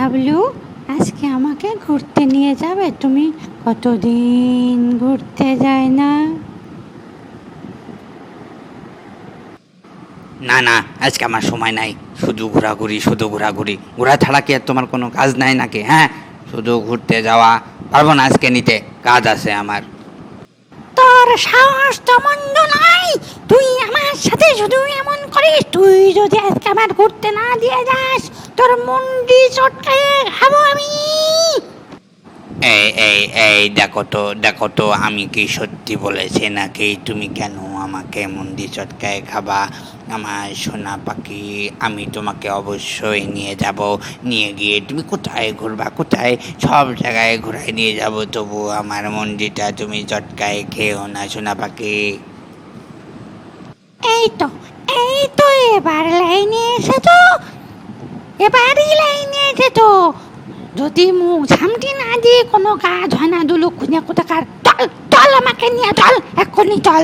হাবলু আজকে আমাকে ঘুরতে নিয়ে যাবে? তুমি কতদিন ঘুরতে যায় না? না না আজকে আমার সময় নাই। শুধু ঘোরাঘুরি শুধু ঘোরাঘুরি। ঘোরা ছাড়া কি আর তোমার কোনো কাজ নাই নাকি হ্যাঁ? শুধু ঘুরতে যাওয়া। পারব না আজকে নিতে কাজ আছে আমার। তোর সাহস তো মন্দ নাই। তুই আমার সাথে শুধু এমন তুই যদি আজকে আমার ঘুরতে না দিয়ে যাস তোর মুন্ডি চটকে খাব আমি। এই এই এই দেখো তো দেখো তো আমি কি সত্যি বলেছি নাকি? তুমি কেন আমাকে মন্দির চটকায় খাবা? আমার সোনা পাখি আমি তোমাকে অবশ্যই নিয়ে যাব। নিয়ে গিয়ে তুমি কোথায় ঘুরবা? কোথায়? সব জায়গায় ঘুরাই নিয়ে যাব। তবু আমার মন্দিরটা তুমি চটকায় খেও না সোনা পাখি। এই তো এই তো এবার লাইনে এসেছ? এবারই লাইনে এসেছ? যদি মুখ ঝামটি না দিয়ে কোনো কাজ হয় না, দুলুক খুঁজে কোথাকার? চল চল আমাকে নিয়ে চল, এক্ষুনি চল।